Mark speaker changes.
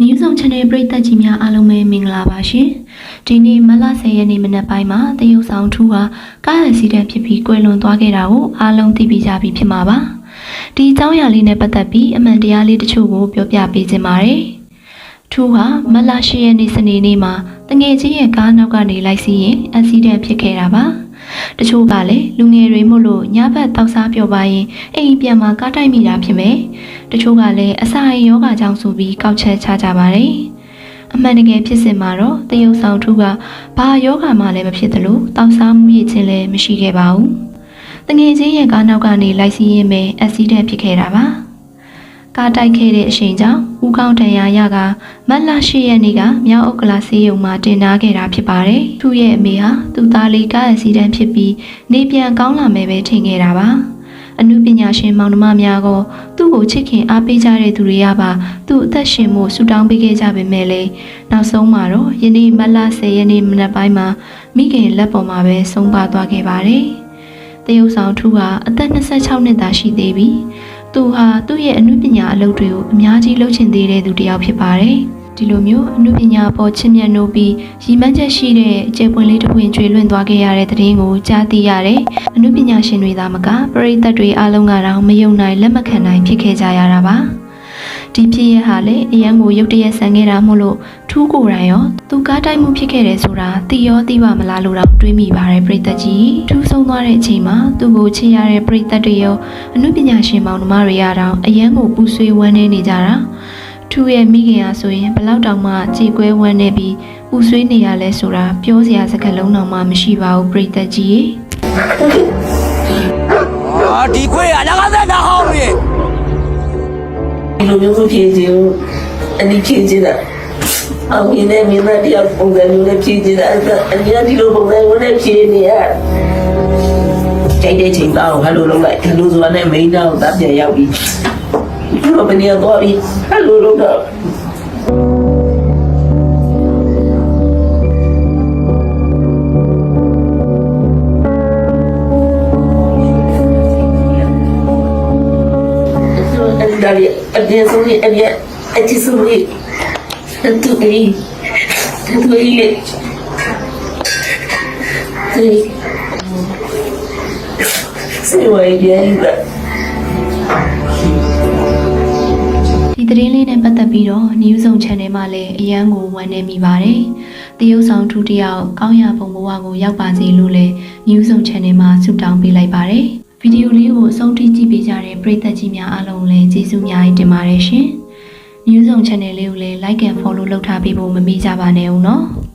Speaker 1: နယူးဆောင် channel ပရိသတ်ကြီးများအားလုံးပဲမင်္ဂလာပါရှင်ဒီနေ့မလ10ရက်နေ့မနက်ပိုင်းမှာတရုတ်ဆောင်ထူးဟာကားရစီတန်းဖြစ်ပြီးကွယ်လွန်သွားခဲ့တာကိုအားလုံးသိပြီးကြပြီဖြစ်မှာပါဒီအကြောင်းအရာလေးနဲ့ပတ်သက်ပြီးအမှန်တရားလေးတချို့ကိုပြောပြပေးခြင်းပါတယ်ထူးဟာမလ10ရက်နေ့စနေနေ့မှာတငယ်ချင်းရဲ့ကားနောက်ကနေလိုက်စီးရင်အက်ဆီဒန့်ဖြစ်ခဲ့တာပါ တချို့ကလည်းလူငယ်တွေမို့လို့ညဘက်တောက်စားပြောပါရင်အိမ်ပြန်မှာကားတိုက်မိတာဖြစ်မယ်တချို့ကလည်းအစာရေယောဂကြောင့်ဆိုပြီးကောက်ချက်ချကြပါတယ်အမှန်တကယ်ဖြစ်စဉ်မှာတော့တရုတ်ဆောင်ထူးကဘာယောဂမှလည်းမဖြစ်သလိုတောက်စားမှုရခြင်းလည်းမရှိခဲ့ပါဘူးတငယ်ချင်းရဲ့ကားနောက်ကနေလိုက်စီးရင်ပဲအက်ဆီဒန့်ဖြစ်ခဲ့တာပါ ကားတိုက်ခဲ့တဲ့အချိန်ကြောင့်ဦးကောင်းတန်ရာရကမတ်လ၈ရက်နေ့ကမြောက်ဥက္ကလာဆေးရုံမှာတင်ထားခဲ့တာဖြစ်ပါတယ်။သူ့ရဲ့အမေဟာသူ့သားလေးကားအက်ဆီဒန့်ဖြစ်ပြီးနေပြန်ကောင်းလာမယ်ပဲထင်ခဲ့တာပါ။အမှုပညာရှင်မောင်နှမများကသူ့ကိုချစ်ခင်အားပေးကြတဲ့သူတွေကပါသူ့အသက်ရှင်မှုဆူတောင်းပေးခဲ့ကြပေမဲ့လည်းနောက်ဆုံးမှာတော့ယနေ့မတ်လ10ရက်နေ့မနက်ပိုင်းမှာမိခင်လက်ပေါ်မှာပဲဆုံးပါသွားခဲ့ပါတယ်။တရုတ်ဆောင်ထူးကအသက်26နှစ်သာရှိသေးပြီး သူဟာသူ့ရဲ့အမှုပညာအလုပ်တွေကိုအများကြီးလုပ်ချင်သေးတဲ့သူတစ်ယောက်ဖြစ်ပါတယ်။ဒီလိုမျိုးအမှုပညာပေါ်ချစ်မြတ်နိုးပြီးရည်မှန်းချက်ရှိတဲ့ကျေပွင့်လေးတစ်ပွင့်ကျွေလွင့်သွားခဲ့ရတဲ့တဲ့ရင်ကိုကြားသိရတယ်။အမှုပညာရှင်တွေသာမကပရိသတ်တွေအားလုံးကတော့မယုံနိုင်လက်မခံနိုင်ဖြစ်ခဲ့ကြရတာပါ။ ဒီဖြစ်ရဟာလည်းအရန်ကိုရုတ်တရက်ဆန်ခဲ့တာမို့လို့ထူးကိုယ်တိုင်ရောသူကားတိုက်မှုဖြစ်ခဲ့တယ်ဆိုတာသိရောသိပါမလားလို့တော့တွေးမိပါတယ်ပရိသတ်ကြီးထူးဆုံးသွားတဲ့အချိန်မှာသူ့ကိုချစ်ရတဲ့ပရိသတ်တွေရောအမှုပညာရှင်ပေါင်းတို့မတွေရတော့အရန်ကိုပူဆွေးဝမ်းနေနေကြတာထူရဲ့မိခင်ဟာဆိုရင်ဘလောက်တောင်မှကြေကွဲဝမ်းနေပြီးပူဆွေးနေရလဲဆိုတာပြောစရာစကားလုံးတော့မှမရှိပါဘူးပရိသတ်ကြီး
Speaker 2: အာဒီခွေရငါကသက်နာဟော
Speaker 3: င်းပြီ လိုမျိုးဖြည့်ခြင်းအနိဖြည့်ခြင်းတာအောင်ရင်းနဲ့မင်းသားတယောက်ပုံစံမျိုးနဲ့ဖြည့်ခြင်းတာအဲ့ဒါအနိကဒီလိုပုံစံမျိုးနဲ့ဖြည့်နေရကြိုက်တဲ့ချိန်တော့ဟယ်လိုလုပ်လိုက်ဟယ်လိုဆိုတာနဲ့မိန်းသားကိုတပ်ပြန်ရောက်ပြီးဒီလိုမနေတော့ပြီးဟယ်လိုလုပ်တော့ အဲ့ဒါလေးအပြည့်စုံလေးအပြည့်အချစ်စုံလေးတူလေးတူလေးလေးဒီစေဝိုင်းရဲ့
Speaker 1: ဒီသတင်းလေးနဲ့ပတ်သက်ပြီးတော့ News Zone Channel မှာလည်းအရန်ကိုဝမ်းနေမိပါတယ်။တရုတ်ဆောင်ထူးတယောက်ကောင်းရပုံဘဝကိုရောက်ပါစေလို့လည်း News Zone Channel မှာဆုတောင်းပေးလိုက်ပါတယ်။ ဗီဒီယိုလေးကိုအဆုံးထိကြည့်ပေးကြတဲ့ပရိသတ်ကြီးများအားလုံးလည်းကျေးဇူးအများကြီးတင်ပါတယ်ရှင်။ News Zone Channel လေးကိုလည်း Like and Follow လုပ်ထားပေးဖို့မမေ့ကြပါနဲ့ဦးနော်။